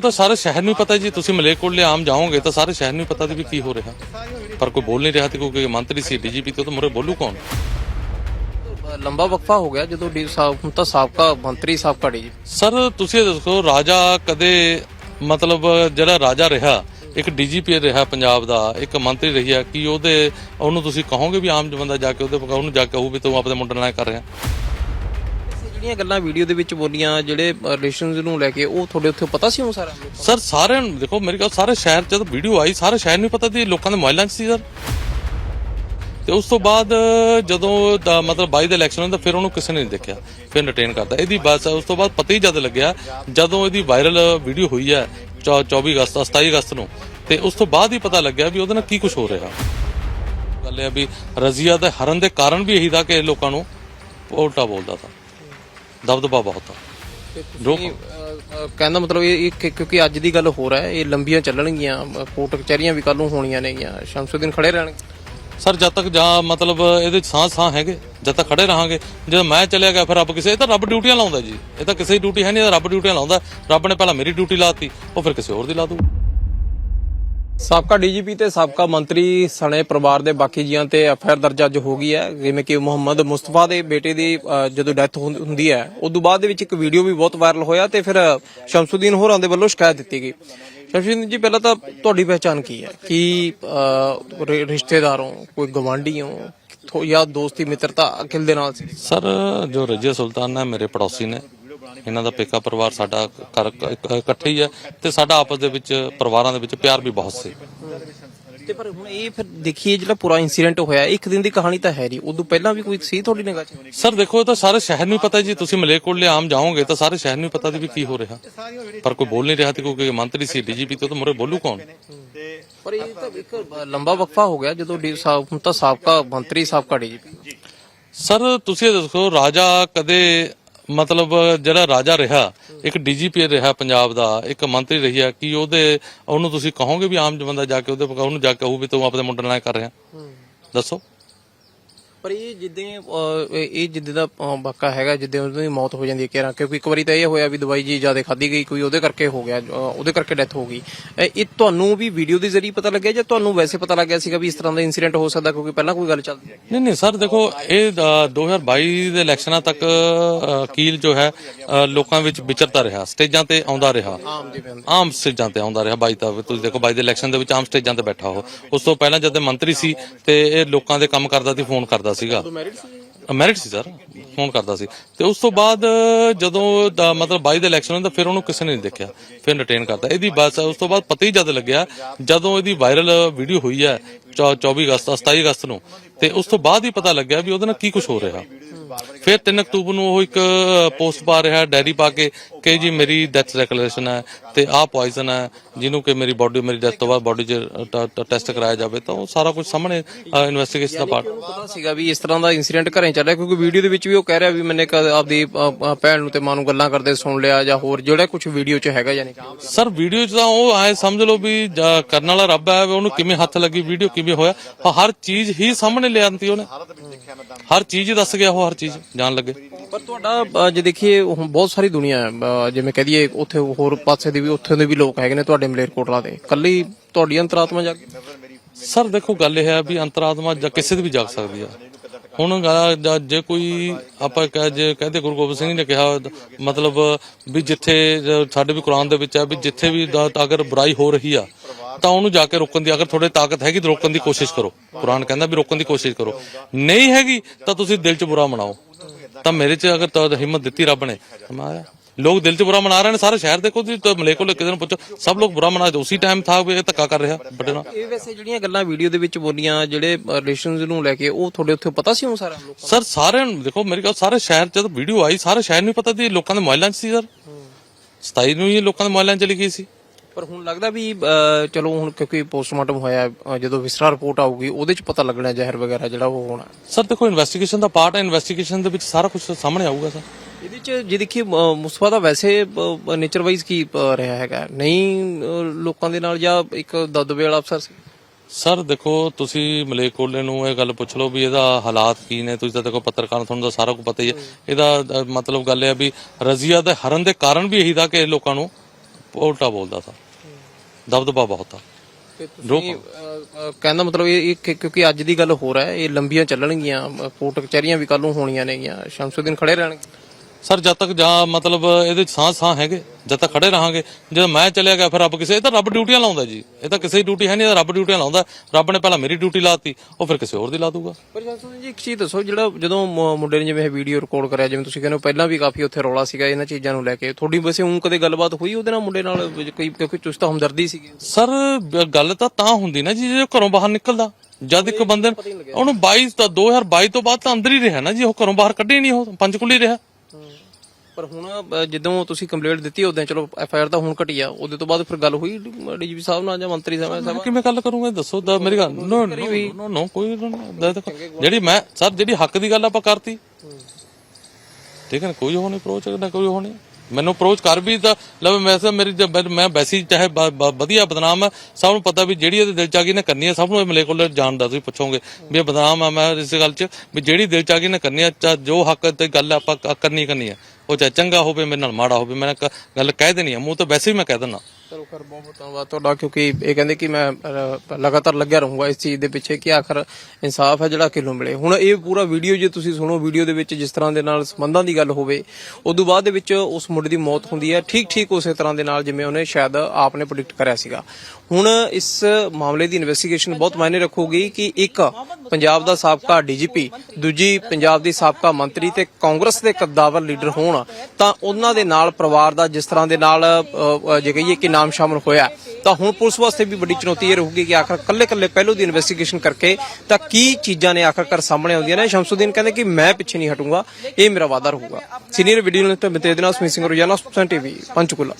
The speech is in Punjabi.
ਤਾਂ ਸਾਰੇ ਸ਼ਹਿਰ ਨੂੰ ਪਤਾ ਜੀ ਤੁਸੀਂ ਮਲੇਰਕੋਟਲੇ ਆਮ ਜਾਓਗੇ ਤਾਂ ਸਾਰੇ ਸ਼ਹਿਰ ਨੂੰ ਪਤਾ ਦੀ ਵੀ ਕੀ ਹੋ ਰਿਹਾ। ਪਰ ਕੋਈ ਬੋਲ ਨਹੀਂ ਰਿਹਾ ਤੇ ਕੋਈ ਮੰਤਰੀ ਸੀ ਡੀਜੀਪੀ ਤੇ ਉਹ ਤਾਂ ਮੁਰੇ ਬੋਲੂ ਕੌਣ? ਲੰਬਾ ਵਕਫਾ ਹੋ ਗਿਆ ਜਦੋਂ ਡੀ ਸਾਹਿਬ ਹੁਣ ਤਾਂ ਸਾਬਕਾ ਮੰਤਰੀ ਸਾਬਕਾ ਡੀ ਸਰ ਤੁਸੀਂ ਦੱਸੋ ਰਾਜਾ ਕਦੇ ਮਤਲਬ ਜਿਹੜਾ ਰਾਜਾ ਰਿਹਾ ਇੱਕ ਡੀਜੀਪੀ ਰਿਹਾ ਪੰਜਾਬ ਦਾ ਇੱਕ ਮੰਤਰੀ ਰਹੀ ਹੈ ਕਿ ਉਹਦੇ ਉਹਨੂੰ ਤੁਸੀਂ ਕਹੋਗੇ ਵੀ ਆਮ ਬੰਦਾ ਜਾ ਕੇ ਉਹਦੇ ਉਹਨੂੰ ਜਾ ਕੇ ਕਹੂ ਵੀ ਤੂੰ ਆਪਣੇ ਮੁੰਡੇ ਨਾਲ ਕਰ ਰਿਹਾ? ਜਿਹੜੀਆਂ ਗੱਲਾਂ ਵੀਡੀਓ ਦੇ ਵਿੱਚ ਬੋਲੀਆਂ, ਜਿਹੜੇ ਰਿਲੇਸ਼ਨਸ ਨੂੰ ਲੈ ਕੇ, ਉਹ ਤੁਹਾਡੇ ਉੱਥੇ ਪਤਾ ਸੀ ਉਹ ਸਾਰਾ ਸਰ, ਸਾਰਿਆਂ ਨੂੰ, ਦੇਖੋ, ਮੇਰੀ ਗੱਲ ਸਾਰੇ ਸ਼ਹਿਰ ਚ ਜਦੋਂ ਵੀਡੀਓ ਆਈ, ਸਾਰੇ ਸ਼ਹਿਰ ਨੂੰ ਪਤਾ ਸੀ, ਲੋਕਾਂ ਦੇ ਮੋਬਾਈਲਾਂ 'ਚ ਸੀ, ਸਰ। ਤੇ ਉਸ ਤੋਂ ਬਾਅਦ, ਜਦੋਂ ਦਾ ਮਤਲਬ ਬਾਈ ਦੇ ਇਲੈਕਸ਼ਨ ਹੁੰਦਾ ਫਿਰ ਉਹਨੂੰ ਕਿਸੇ ਨੇ ਨਹੀਂ ਦੇਖਿਆ, ਫਿਰ ਰਿਟੇਨ ਕਰਦਾ ਇਹਦੀ ਬਸ, ਉਸ ਤੋਂ ਬਾਅਦ ਪਤਾ ਹੀ ਜਦ ਲੱਗਿਆ, ਜਦੋਂ ਇਹਦੀ ਵਾਇਰਲ ਵੀਡੀਓ ਹੋਈ ਹੈ, ਚੌ- 24 ਅਗਸਤ 27 ਅਗਸਤ ਨੂੰ, ਤੇ ਉਸ ਤੋਂ ਬਾਅਦ ਹੀ ਪਤਾ ਲੱਗਿਆ ਵੀ ਉਹਦੇ ਨਾਲ ਕੀ ਕੁਝ ਹੋ ਰਿਹਾ। ਗੱਲ ਇਹ ਵੀ ਰਜ਼ੀਆ ਦੇ ਹਰਨ ਦੇ ਕਾਰਨ ਵੀ ਇਹੀ ਦਾ ਕਿ ਲੋਕਾਂ ਨੂੰ ਉਲਟਾ ਬੋਲਦਾ ਸੀ ਦਬਦਬਾ ਬਹੁਤ ਆ। ਤੁਸੀਂ, ਅਹ, ਕਹਿੰਦਾ ਮਤਲਬ ਇਹ ਇਹ ਕਿ- ਕਿਉਂਕਿ ਅੱਜ ਦੀ ਗੱਲ ਹੋਰ ਹੈ ਇਹ ਲੰਬੀਆਂ ਚੱਲਣਗੀਆਂ ਕੋਰਟ ਕਚਹਿਰੀਆਂ ਵੀ ਕੱਲ ਨੂੰ ਹੋਣੀਆਂ ਨੇਗੀਆਂ ਸ਼ਮਸੁਦੀਨ ਖੜੇ ਰਹਿਣਗੇ। ਸਰ ਜਦ ਤੱਕ ਜਾਂ ਮਤਲਬ ਇਹਦੇ ਸਾਹ ਸਾਹ ਹੈਗੇ ਜਦ ਤੱਕ ਖੜੇ ਰਹਾਂਗੇ ਜਦੋਂ ਮੈਂ ਚਲਿਆ ਗਿਆ ਫਿਰ ਰੱਬ ਕਿਸੇ ਇਹ ਤਾਂ ਰੱਬ ਡਿਊਟੀਆਂ ਲਾਉਂਦਾ ਜੀ। ਇਹ ਤਾਂ ਕਿਸੇ ਦੀ ਡਿਊਟੀ ਹੈ ਨਹੀਂ ਇਹ ਤਾਂ ਰੱਬ ਡਿਊਟੀਆਂ ਲਾਉਂਦਾ। ਰੱਬ ਨੇ ਪਹਿਲਾਂ ਮੇਰੀ ਡਿਊਟੀ ਲਾਤੀ ਉਹ ਫਿਰ ਕਿਸੇ ਹੋਰ ਦੀ ਲਾ ਦੂ ਸਾਬਕਾ ਡੀਜੀਪੀ ਤੇ ਸਾਬਕਾ ਮੰਤਰੀ ਸਣੇ ਪਰਿਵਾਰ ਦੇ ਬਾਕੀ ਜੀਆਂ ਤੇ ਐਫਆਈਆਰ ਦਰਜ ਅੱਜ ਹੋ ਗਈ ਹੈ। ਜਿਵੇਂ ਕਿ ਮੁਹੰਮਦ ਮੁਸਤਫਾ ਦੇ ਬੇਟੇ ਦੀ ਜਦੋਂ ਡੈਥ ਹੁੰਦੀ ਹੈ ਉਸ ਤੋਂ ਬਾਅਦ ਦੇ ਵਿੱਚ ਇੱਕ ਵੀਡੀਓ ਵੀ ਬਹੁਤ ਵਾਇਰਲ ਹੋਇਆ ਤੇ ਫਿਰ ਸ਼ਮਸੁਦੀਨ ਹੋਰਾਂ ਦੇ ਵੱਲੋਂ ਸ਼ਿਕਾਇਤ ਦਿੱਤੀ ਗਈ। ਸ਼ਮਸੁਦੀਨ ਜੀ ਪਹਿਲਾਂ ਤਾਂ ਤੁਹਾਡੀ ਪਹਿਚਾਣ ਕੀ ਹੈ? ਕੀ ਅ, ਰਿਸ਼ਤੇਦਾਰੋਂ ਕੋਈ ਗਵਾਂਢੀ ਹੋ ਕਿੱਥੋਂ ਜਾਂ ਦੋਸਤੀ ਮਿੱਤਰਤਾ ਅਕਿਲ ਦੇ ਨਾਲ ਸੀ? ਸਰ ਜੋ ਰਜੀਆ ਸੁਲਤਾਨ ਹੈ ਮੇਰੇ ਪੜੋਸੀ ਨੇ। ਇਹਨਾਂ ਦਾ ਪੇਕਾ ਪਰਿਵਾਰ ਸਾਡਾ ਘਰ ਇਕੱਠੇ ਹੀ ਹੈ ਤੇ ਸਾਡਾ ਆਪਸ ਦੇ ਵਿੱਚ ਪਰਿਵਾਰਾਂ ਦੇ ਵਿੱਚ ਪਿਆਰ ਵੀ ਬਹੁਤ ਸੀ। ਤੇ ਪਰ ਹੁਣ ਇਹ ਫਿਰ ਦੇਖੀਏ ਜਿਹੜਾ ਪੂਰਾ ਇਨਸੀਡੈਂਟ ਹੋਇਆ ਇੱਕ ਦਿਨ ਦੀ ਕਹਾਣੀ ਤਾਂ ਹੈ ਨਹੀਂ। ਉਦੋਂ ਪਹਿਲਾਂ ਵੀ ਕੋਈ ਸੀ ਤੁਹਾਡੀ ਨਿਗਾਹ 'ਚ? ਸਰ ਦੇਖੋ ਇਹ ਤਾਂ ਸਾਰੇ ਸ਼ਹਿਰ ਨੂੰ ਪਤਾ ਜੀ। ਤੁਸੀਂ ਮਲੇਰਕੋਟਲੇ ਆਮ ਜਾਓਗੇ ਤਾਂ ਸਾਰੇ ਸ਼ਹਿਰ ਨੂੰ ਪਤਾ ਦੀ ਵੀ ਕੀ ਹੋ ਰਿਹਾ। ਪਰ ਕੋਈ ਬੋਲ ਨਹੀਂ ਰਿਹਾ ਤੇ ਕੋਈ ਮੰਤਰੀ ਸੀ ਡੀਜੀਪੀ ਤੇ ਤਾਂ ਮੁਰੇ ਬੋਲੂ ਕੌਣ? ਪਰ ਇਹ ਤਾਂ ਇੱਕ ਲੰਬਾ ਵਕਫਾ ਹੋ ਗਿਆ ਜਦੋਂ ਡੀ ਸਾਹਿਬ ਹੁਣ ਤਾਂ ਸਾਬਕਾ ਮੰਤਰੀ ਸਾਬਕਾ ਡੀਜੀਪੀ। ਸਰ ਤੁਸੀਂ ਇਹ ਦੱਸੋ ਰਾਜਾ ਕਦੇ ਮਤਲਬ ਜਿਹੜਾ ਰਾਜਾ ਰਿਹਾ ਇੱਕ ਡੀਜੀਪੀ ਰਿਹਾ ਪੰਜਾਬ ਦਾ ਇੱਕ ਮੰਤਰੀ ਰਹੀ ਹੈ ਕਿ ਉਹਦੇ ਉਹਨੂੰ ਤੁਸੀਂ ਕਹੋਗੇ ਵੀ ਆਮ ਬੰਦਾ ਜਾ ਕੇ ਉਹਦੇ ਉਹਨੂੰ ਜਾ ਕੇ ਕਹੂ ਵੀ ਤੂੰ ਆਪਣੇ ਮੁੰਡੇ ਨਾਲ ਕਰ ਰਿਹਾ? ਦੱਸੋ। ਪਰ ਇਹ ਜਿੱਦਾਂ ਅਹ, ਇਹ ਜਿੱਦਾਂ ਦਾ ਅਹ, ਵਾਕਾ ਹੈਗਾ ਜਿੱਦਾਂ ਉਹਦੀ ਮੌਤ ਹੋ ਜਾਂਦੀ ਹੈ ਕਿਰਾਂ ਕਿਉਂਕਿ ਇੱਕ ਵਾਰੀ ਤਾਂ ਇਹ ਹੋਇਆ ਵੀ ਦਵਾਈ ਜੀ ਜ਼ਿਆਦਾ ਖਾਧੀ ਗਈ ਕੋਈ ਉਹਦੇ ਕਰਕੇ ਹੋ ਗਿਆ ਅਹ, ਉਹਦੇ ਕਰਕੇ ਡੈਥ ਹੋ ਗਈ। ਇਹ ਇਹ ਤੁਹਾਨੂੰ ਵੀ ਵੀਡੀਓ ਦੇ ਜ਼ਰੀਏ ਪਤਾ ਲੱਗਿਆ ਜਾਂ ਤੁਹਾਨੂੰ ਵੈਸੇ ਪਤਾ ਲੱਗਿਆ ਸੀਗਾ ਵੀ ਇਸ ਤਰ੍ਹਾਂ ਦਾ ਇਨਸੀਡੈਂਟ ਹੋ ਸਕਦਾ ਕਿਉਂਕਿ ਪਹਿਲਾਂ ਕੋਈ ਗੱਲ ਚੱਲਦੀ ਹੈ? ਨਹੀਂ ਨਹੀਂ ਸਰ ਦੇਖੋ ਇਹ ਅ, 2022 ਦੇ ਇਲੈਕਸ਼ਨਾਂ ਤੱਕ ਅ, ਕੀਲ ਜੋ ਹੈ ਅ, ਲੋਕਾਂ ਵਿੱਚ ਵਿਚਰਦਾ ਰਿਹਾ ਸਟੇਜਾਂ ਤੇ ਆਉਂਦਾ ਰਿਹਾ। ਆਮ ਜਿਵੇਂ ਆਮ ਸਟੇਜਾਂ ਤੇ ਆਉਂਦਾ ਰਿਹਾ ਬਾਈ ਤਾਂ ਤੁਸੀਂ ਦੇਖੋ ਬਾਈ ਦੇ ਇਲੈਕਸ਼ਨ ਦੇ ਵਿੱਚ ਆਮ ਸਟੇਜਾਂ ਤੇ ਬੈਠਾ ਉਹ। ਉਸ ਤੋਂ ਪਹਿਲਾਂ ਜਦ ਇਹ ਮੰਤਰੀ ਸੀ ਤੇ ਇਹ ਲੋਕਾਂ ਦੇ ਕੰਮ ਕਰਦਾ ਸੀ ਫੋਨ ਕਰਦਾ ਸੀਗਾ। ਮੈਰਿਡ ਸੀ? ਮੈਰਿਟ ਸੀ ਸਰ ਫੋਨ ਕਰਦਾ ਸੀ। ਤੇ ਉਸ ਤੋਂ ਬਾਅਦ ਜਦੋਂ ਦਾ ਮਤਲਬ ਬਾਈ ਦਾ ਇਲੈਕਸ਼ਨ ਹੁੰਦਾ ਫਿਰ ਉਹਨੂੰ ਕਿਸੇ ਨੇ ਨਹੀਂ ਦੇਖਿਆ। ਫਿਰ ਰਿਟੇਨ ਕਰਦਾ ਇਹਦੀ ਬਸ ਉਸ ਤੋਂ ਬਾਅਦ ਪਤਾ ਹੀ ਜਦ ਲੱਗਿਆ ਜਦੋਂ ਇਹਦੀ ਵਾਇਰਲ ਵੀਡੀਓ ਹੋਈ ਹੈ ਚੌ- 24 ਅਗਸਤ 27 ਅਗਸਤ ਨੂੰ। ਤੇ ਉਸ ਤੋਂ ਬਾਅਦ ਹੀ ਪਤਾ ਲੱਗਿਆ ਵੀ ਉਹਦੇ ਨਾਲ ਕੀ ਕੁਝ ਹੋ ਰਿਹਾ। ਫਿਰ 3 ਅਕਤੂਬਰ ਨੂੰ ਉਹ ਇੱਕ ਪੋਸਟ ਪਾ ਰਿਹਾ ਡੈਰੀ ਪਾ ਕੇ ਕਿ ਜੀ ਮੇਰੀ ਡੈਥ ਡੈਕਲੇਰੇਸ਼ਨ ਹੈ ਤੇ ਆਹ ਪੋਇਜ਼ਨ ਹੈ ਜਿਹਨੂੰ ਕਿ ਮੇਰੀ ਬਾਡੀ ਮੇਰੀ ਡੈਥ ਤੋਂ ਬਾਅਦ ਬਾਡੀ 'ਚ ਟੈਸਟ ਕਰਾਇਆ ਜਾਵੇ ਤਾਂ ਉਹ ਸਾਰਾ ਕੁਝ ਸਾਹਮਣੇ ਇਨਵੈਸਟੀਗੇਸ਼ਨ ਦਾ ਪਾਰਟ ਪਤਾ ਸੀਗਾ ਵੀ ਇਸ ਤਰ੍ਹਾਂ ਦਾ ਇਨਸੀਡੈਂਟ ਘਰੇ ਚੱਲ ਰਿਹਾ ਕਿਉਂਕਿ ਵੀਡੀਓ ਦੇ ਵਿੱਚ ਵੀ ਉਹ ਕਹਿ ਰਿਹਾ ਵੀ ਮੈਨੇ ਆਪਦੀ ਭੈਣ ਨੂੰ ਤੇ ਮਾਂ ਨੂੰ ਗੱਲਾਂ ਕਰਦੇ ਸੁਣ ਲਿਆ ਜਾਂ ਹੋਰ ਜਿਹੜਾ ਕੁਝ ਵੀਡੀਓ 'ਚ ਹੈਗਾ ਯਾਨੀ ਸਰ ਵੀਡੀਓ 'ਚ ਤਾਂ ਉਹ ਐ ਸਮਝ ਲਓ ਵੀ ਜਾਂ ਕਰਨ ਵਾਲਾ ਰੱਬ ਹੈ ਉਹਨੂੰ ਕਿਵੇਂ ਹੱਥ ਲੱਗੀ ਵੀਡੀਓ ਕਿਵੇਂ ਹੋਇਆ ਹਰ ਚੀਜ਼ ਹੀ ਸਾਹਮਣੇ ਲਿਆਂਤੀ ਉਹਨੇ। ਹਰ ਚੀਜ਼ ਦੱਸ ਗਿਆ ਉਹ ਹਰ ਚੀਜ਼ ਜਾਣ ਲੱਗੇ। ਪਰ ਤੁਹਾਡਾ ਅ, ਜੇ ਦੇਖੀਏ ਹੁਣ ਬਹੁਤ ਸਾਰੀ ਦੁਨੀਆ ਹੈ। ਅ, ਜਿਵੇਂ ਕਹ ਦਈਏ ਉੱਥੇ ਹੋਰ ਪਾਸੇ ਦੇ ਵੀ ਉੱਥੇ ਦੇ ਵੀ ਲੋਕ ਹੈਗੇ ਨੇ ਤੁਹਾਡੇ ਮਲੇਰਕੋਟਲਾ ਦੇ। ਕੱਲੀ ਤੁਹਾਡੀ ਅੰਤਰਾਤਮਾ ਜਾ ਕੇ? ਸਰ ਦੇਖੋ ਗੱਲ ਇਹ ਹੈ ਵੀ ਅੰਤਰਾਤਮਾ ਜਾਂ ਕਿਸੇ ਦੀ ਵੀ ਜਾਗ ਸਕਦੀ ਆ। ਹੁਣ ਜਾਂ ਜੇ ਕੋਈ ਆਪਾਂ ਕਹਿ ਜੇ ਕਹਦੇ ਗੁਰੂ ਗੋਬਿੰਦ ਸਿੰਘ ਜੀ ਨੇ ਕਿਹਾ ਮਤਲਬ ਵੀ ਜਿੱਥੇ ਸਾਡੇ ਵੀ ਕੁਰਾਨ ਦੇ ਵਿੱਚ ਹੈ ਵੀ ਜਿੱਥੇ ਵੀ ਦਾ- ਅਗਰ ਬੁਰਾਈ ਹੋ ਰਹੀ ਆ ਤਾਂ ਉਹਨੂੰ ਜਾ ਕੇ ਰੋਕਣ ਦੀ ਅਗਰ ਤੁਹਾਡੇ ਤਾਕਤ ਹੈਗੀ ਤਾਂ ਰੋਕਣ ਦੀ ਕੋਸ਼ਿਸ਼ ਕਰੋ। ਕੁਰਾਨ ਕਹਿੰਦਾ ਵੀ ਰੋਕਣ ਦੀ ਕੋਸ਼ਿਸ਼ ਕਰੋ। ਨਹੀਂ ਹੈਗੀ ਤਾਂ ਤੁਸੀਂ ਦਿਲ 'ਚ ਬੁਰਾ ਮਨਾਓ। ਤਾਂ ਮੇਰੇ 'ਚ ਅਗਰ ਤਾਂ ਹਿੰਮਤ ਦਿੱਤੀ ਰੱਬ ਨੇ ਤਾਂ ਮੈਂ ਆਇਆ। ਲੋਕ ਦਿਲ 'ਚ ਬੁਰਾ ਮਨਾ ਰਹੇ ਨੇ ਸਾਰੇ ਸ਼ਹਿਰ ਦੇਖੋ ਤੁਸੀਂ ਤਾਂ ਮਲੇਕੋਲੇ ਕਿਸੇ ਨੂੰ ਪੁੱਛੋ ਸਭ ਲੋਕ ਬੁਰਾ ਮਨਾ ਉਸੇ ਟਾਈਮ ਥਾ ਇਹ ਧੱਕਾ ਕਰ ਰਿਹਾ ਵੱਡੇ ਨਾਲ। ਇਹ ਵੈਸੇ ਜਿਹੜੀਆਂ ਗੱਲਾਂ ਵੀਡੀਓ ਦੇ ਵਿੱਚ ਬੋਲੀਆਂ ਜਿਹੜੇ ਰਿਲੇਸ਼ਨਸ ਨੂੰ ਲੈ ਕੇ ਉਹ ਤੁਹਾਡੇ ਉੱਥੇ ਪਤਾ ਸੀ ਉਹ ਸਾਰਾ ਲੋਕਾਂ ਸਰ ਸਾਰਿਆਂ ਨੂੰ ਦੇਖੋ ਮੇਰੀ ਗੱਲ ਸਾਰੇ ਸ਼ਹਿਰ ਚ ਵੀਡੀਓ ਆਈ ਸਾਰੇ ਸ਼ਹਿਰ ਨੂੰ ਪਤਾ ਸੀ ਲੋਕਾਂ ਦੇ ਮੋਬਾਈਲਾਂ 'ਚ ਸੀ ਸਰ 27 ਨੂੰ ਹੀ ਲੋਕਾਂ ਦੇ ਮੋਬਾਈਲਾਂ 'ਚ ਚਲੀ ਗਈ ਸੀ। ਪਰ ਹੁਣ ਲੱਗਦਾ ਵੀ ਚਲੋ ਹੁਣ ਕਿਉਂਕਿ ਪੋਸਟਮਾਰਟਮ ਹੋਇਆ ਜਦੋਂ ਵਿਸਰਾ ਰਿਪੋਰਟ ਆਊਗੀ ਉਹਦੇ 'ਚ ਪਤਾ ਲੱਗਣਾ ਜ਼ਹਿਰ ਵਗੈਰਾ ਜਿਹੜਾ ਉਹ ਹੋਣਾ। ਸਰ ਦੇਖੋ ਇਨਵੈਸਟੀਗੇਸ਼ਨ ਦਾ ਪਾਰਟ ਹੈ ਇਨਵੈਸਟੀਗੇਸ਼ਨ ਦੇ ਵਿੱਚ ਸਾਰਾ ਕੁਝ ਸਾਹਮਣੇ ਆਊਗਾ ਸਰ। ਇਹਦੇ 'ਚ ਜੇ ਦੇਖੀਏ ਅ, ਮੁਸਤਫਾ ਦਾ ਵੈਸੇ ਨੇਚਰ ਵਾਈਜ਼ ਕੀ ਰਿਹਾ ਹੈਗਾ। ਨਹੀਂ ਲੋਕਾਂ ਦੇ ਨਾਲ ਜਾਂ ਇੱਕ ਦਦਬੇ ਵਾਲਾ ਅਫਸਰ ਸੀ? ਸਰ ਦੇਖੋ ਤੁਸੀਂ ਮਲੇਕੋਲੇ ਨੂੰ ਇਹ ਗੱਲ ਪੁੱਛ ਲਓ ਵੀ ਇਹਦਾ ਹਾਲਾਤ ਕੀ ਨੇ। ਤੁਸੀਂ ਤਾਂ ਦੇਖੋ ਪੱਤਰਕਾਰ ਤੁਹਾਨੂੰ ਤਾਂ ਸਾਰਾ ਕੁਝ ਪਤਾ ਹੀ ਹੈ। ਇਹਦਾ ਅ, ਮਤਲਬ ਗੱਲ ਇਹ ਹੈ ਵੀ ਰਜ਼ੀਆ ਦੇ ਹਰਨ ਦੇ ਕਾਰਨ ਵੀ ਇਹੀ ਦਾ ਕਿ ਲੋਕਾਂ ਨੂੰ ਉਲਟਾ ਬੋਲਦਾ ਸੀ ਦਬਦਬਾ ਬਹੁਤ ਆ। ਤੇ ਤੁਸੀਂ ਕਹਿੰਦਾ ਮਤਲਬ ਇਹ ਕਿਉਂਕਿ ਅੱਜ ਦੀ ਗੱਲ ਹੋ ਹੈ ਇਹ ਲੰਬੀਆਂ ਚੱਲਣਗੀਆਂ ਕੋਰਟ ਕਚਹਿਰੀਆਂ ਵੀ ਕੱਲ ਨੂੰ ਹੋਣੀਆਂ ਨੇਗੀਆਂ ਸ਼ਮਸੁਦੀਨ ਖੜੇ ਰਹਿਣਗੇ। ਸਰ ਜਦ ਤੱਕ ਜਾਂ ਮਤਲਬ ਇਹਦੇ 'ਚ ਸਾਹ ਸਾਹ ਹੈਗੇ ਜਦ ਤੱਕ ਖੜੇ ਰਹਾਂਗੇ ਜਦੋਂ ਮੈਂ ਚਲਿਆ ਗਿਆ ਫਿਰ ਰੱਬ ਕਿਸੇ ਇਹ ਤਾਂ ਰੱਬ ਡਿਊਟੀਆਂ ਲਾਉਂਦਾ ਜੀ। ਇਹ ਤਾਂ ਕਿਸੇ ਦੀ ਡਿਊਟੀ ਹੈ ਨਹੀਂ ਇਹ ਤਾਂ ਰੱਬ ਡਿਊਟੀਆਂ ਲਾਉਂਦਾ। ਰੱਬ ਨੇ ਪਹਿਲਾਂ ਮੇਰੀ ਡਿਊਟੀ ਲਾਤੀ ਉਹ ਫਿਰ ਕਿਸੇ ਹੋਰ ਦੀ ਲਾ ਦੂਗਾ। ਪਰ ਸ਼ਮਸੁਦੀਨ ਜੀ ਇੱਕ ਚੀਜ਼ ਦੱਸੋ ਜਿਹੜਾ ਜਦੋਂ ਮ- ਮੁੰਡੇ ਨੇ ਜਿਵੇਂ ਇਹ ਵੀਡੀਓ ਰਿਕਾਰਡ ਕਰਿਆ ਜਿਵੇਂ ਤੁਸੀਂ ਕਹਿੰਦੇ ਹੋ ਪਹਿਲਾਂ ਵੀ ਕਾਫੀ ਉੱਥੇ ਰੌਲਾ ਸੀਗਾ ਇਹਨਾਂ ਚੀਜ਼ਾਂ ਨੂੰ ਲੈ ਕੇ। ਤੁਹਾਡੀ ਵੈਸੇ ਉਂ ਕਦੇ ਗੱਲਬਾਤ ਹੋਈ ਉਹਦੇ ਨਾਲ ਮੁੰਡੇ ਨਾਲ ਵੀ ਕੋਈ ਕਿਉਂਕਿ ਤੁਸੀਂ ਤਾਂ ਹਮਦਰਦੀ ਸੀਗੇ? ਸਰ ਬ- ਗੱਲ ਤਾਂ ਤਾਂ ਹੁੰਦੀ ਨਾ ਜੀ ਜੇ ਘਰੋਂ ਬਾਹਰ ਨਿਕਲਦਾ। ਜਦ ਇੱਕ ਬੰਦੇ ਨੂੰ- ਉਹਨੂੰ 22 ਤਾਂ 2022 ਤੋਂ ਬਾਅਦ ਤਾਂ ਅੰਦਰ ਹੀ ਰਿਹਾ ਨਾ ਜੀ ਉਹ ਘਰੋਂ ਬਾਹਰ ਕੱਢੇ ਨਹੀਂ ਉਹ ਪੰਚਕੁਲੀ ਰਿਹਾ। ਪਰ ਹੁਣ ਅ, ਜਦੋਂ ਤੁਸੀਂ ਕੰਪਲੇਂਟ ਦਿੱਤੀ ਉਦੋਂ ਚਲੋ ਐਫ ਆਈ ਆਰ ਤਾਂ ਹੁਣ ਘਟੀ ਆ। ਉਹਦੇ ਤੋਂ ਬਾਅਦ ਫਿਰ ਗੱਲ ਹੋਈ ਡੀਜੀਪੀ ਸਾਹਿਬ ਨਾਲ ਜਾਂ ਮੰਤਰੀ ਸਾਹਿਬ ਨਾਲ? ਮੈਂ ਕਿਵੇਂ ਗੱਲ ਕਰੂੰਗਾ? ਇਹ ਦੱਸੋ ਦਾ ਮੇਰੀ ਗੱਲ ਨੋ ਨੋ ਨੋ ਕੋਈ ਜਿਹੜੀ ਮੈਂ ਸਰ ਜਿਹੜੀ ਹੱਕ ਦੀ ਗੱਲ ਆਪਾਂ ਕਰਤੀ। ਠੀਕ ਹੈ ਨਾ, ਕੋਈ ਉਹ ਨਹੀਂ ਅਪਰੋਚ ਨਾ ਕੋਈ ਉਹ ਨਹੀਂ। ਮੈਨੂੰ ਅਪਰੋਚ ਕਰ ਵੀ ਤਾਂ ਲਵੇ, ਮੈਂ ਮੇਰੀ ਮੈਂ- ਵੈਸੀ ਚਾਹੇ ਵਧੀਆ ਬਦਨਾਮ ਹੈ ਸਭ ਨੂੰ ਪਤਾ ਵੀ ਜਿਹੜੀ ਇਹਦੇ ਦਿਲ ਚ ਆ ਗਈ ਨੇ ਕਰਨੀ ਹੈ ਸਭ ਨੂੰ ਇਹ ਮਲੇ ਕੋਲ ਜਾਣਦਾ, ਤੁਸੀਂ ਪੁੱਛੋਗੇ ਵੀ ਇਹ ਬਦਨਾਮ ਆ ਮੈਂ ਇਸ ਗੱਲ ਚ, ਵੀ ਜਿਹੜੀ ਦਿਲ ਚ ਆ ਗਈ ਨੇ ਕਰਨੀ ਆ, ਚਾ- ਜੋ ਹੱਕ ਤੇ ਗੱਲ ਆਪਾਂ ਕਰਨੀ ਕਰਨੀ ਹੈ ਉਹ ਚਾਹੇ ਚੰਗਾ ਹੋਵੇ, ਮੇਰੇ ਨਾਲ ਮਾੜਾ ਹੋਵੇ, ਮੈਂ ਕ- ਗੱਲ ਕਹਿ ਦੇਣੀ ਹੈ ਮੂੰਹ ਤਾਂ ਵੈਸੇ ਹੀ ਮੈਂ ਕਹਿ ਦਿੰਦਾ। ਚਲੋ ਖਰ ਬਹੁਤ ਧੰਨਵਾਦ ਤੁਹਾਡਾ ਕਿਉਂਕਿ ਇਹ ਕਹਿੰਦੇ ਕਿ ਮੈਂ ਅਹ, ਲਗਾਤਾਰ ਲੱਗਿਆ ਰਹੂੰਗਾ ਇਸ ਚੀਜ਼ ਦੇ ਪਿੱਛੇ ਕਿ ਆਖਰ ਇਨਸਾਫ ਹੈ ਜਿਹੜਾ ਕਿਲੋ ਮਿਲੇ ਹੁਣ ਇਹ ਪੂਰਾ ਵੀਡੀਓ ਜੇ ਤੁਸੀਂ ਸੁਣੋ ਵੀਡੀਓ ਦੇ ਵਿੱਚ ਜਿਸ ਤਰ੍ਹਾਂ ਦੇ ਨਾਲ ਸੰਬੰਧਾਂ ਦੀ ਗੱਲ ਹੋਵੇ ਉਦੋਂ ਬਾਅਦ ਦੇ ਵਿੱਚ ਉਸ ਮੁੰਡੇ ਦੀ ਮੌਤ ਹੁੰਦੀ ਹੈ। ਠੀਕ ਠੀਕ ਉਸੇ ਤਰ੍ਹਾਂ ਦੇ ਨਾਲ ਜਿਵੇਂ ਉਹਨੇ ਸ਼ਾਇਦ ਆਪ ਨੇ ਪ੍ਰੈਡਿਕਟ ਕਰਿਆ ਸੀਗਾ। ਹੁਣ ਇਸ ਮਾਮਲੇ ਦੀ ਇਨਵੈਸਟੀਗੇਸ਼ਨ ਬਹੁਤ ਮਾਇਨੇ ਰੱਖੂਗੀ ਕਿ ਇੱਕ ਪੰਜਾਬ ਦਾ ਸਾਬਕਾ ਡੀਜੀਪੀ, ਦੂਜੀ ਪੰਜਾਬ ਦੀ ਸਾਬਕਾ ਮੰਤਰੀ ਤੇ ਕਾਂਗਰਸ ਦੇ ਕਦਾਵਰ ਲੀਡਰ ਹੋਣ, ਤਾਂ ਉਹਨਾਂ ਦੇ ਨਾਲ ਪਰਿਵਾਰ ਦਾ ਜਿਸ ਤਰ੍ਹਾਂ ਦੇ ਨਾਲ ਜੇ ਕਹੀਏ ਕਿ ਨਾਮ ਸ਼ਾਮਲ ਹੋਇਆ ਤਾਂ ਹੁਣ ਪੁਲਿਸ ਵਾਸਤੇ ਵੀ ਵੱਡੀ ਚੁਣੌਤੀ ਇਹ ਰਹੂਗੀ ਕਿ ਆਖਰ ਕੱਲੇ ਕੱਲੇ ਪਹਿਲੂ ਦੀ ਇਨਵੈਸਟੀਗੇਸ਼ਨ ਕਰਕੇ ਤਾਂ ਕੀ ਚੀਜ਼ਾਂ ਨੇ ਆਖਰਕਾਰ ਸਾਹਮਣੇ ਆਉਂਦੀਆਂ ਨੇ। ਸ਼ਮਸੁਦੀਨ ਕਹਿੰਦੇ ਕਿ ਮੈਂ ਪਿੱਛੇ ਨਹੀਂ ਹਟੂੰਗਾ, ਇਹ ਮੇਰਾ ਵਾਅਦਾ ਰਹੂਗਾ। ਸੀਨੀਅਰ ਵੀਡੀਓ ਜਰਨਲਿਸਟ ਬਿਤੇਦਨਾ ਸਮੀਤ ਸਿੰਘ ਰੋਜ਼ਾਨਾ ਸੁਪਸਨ ਟੀਵੀ, ਪੰਚਕੂਲਾ।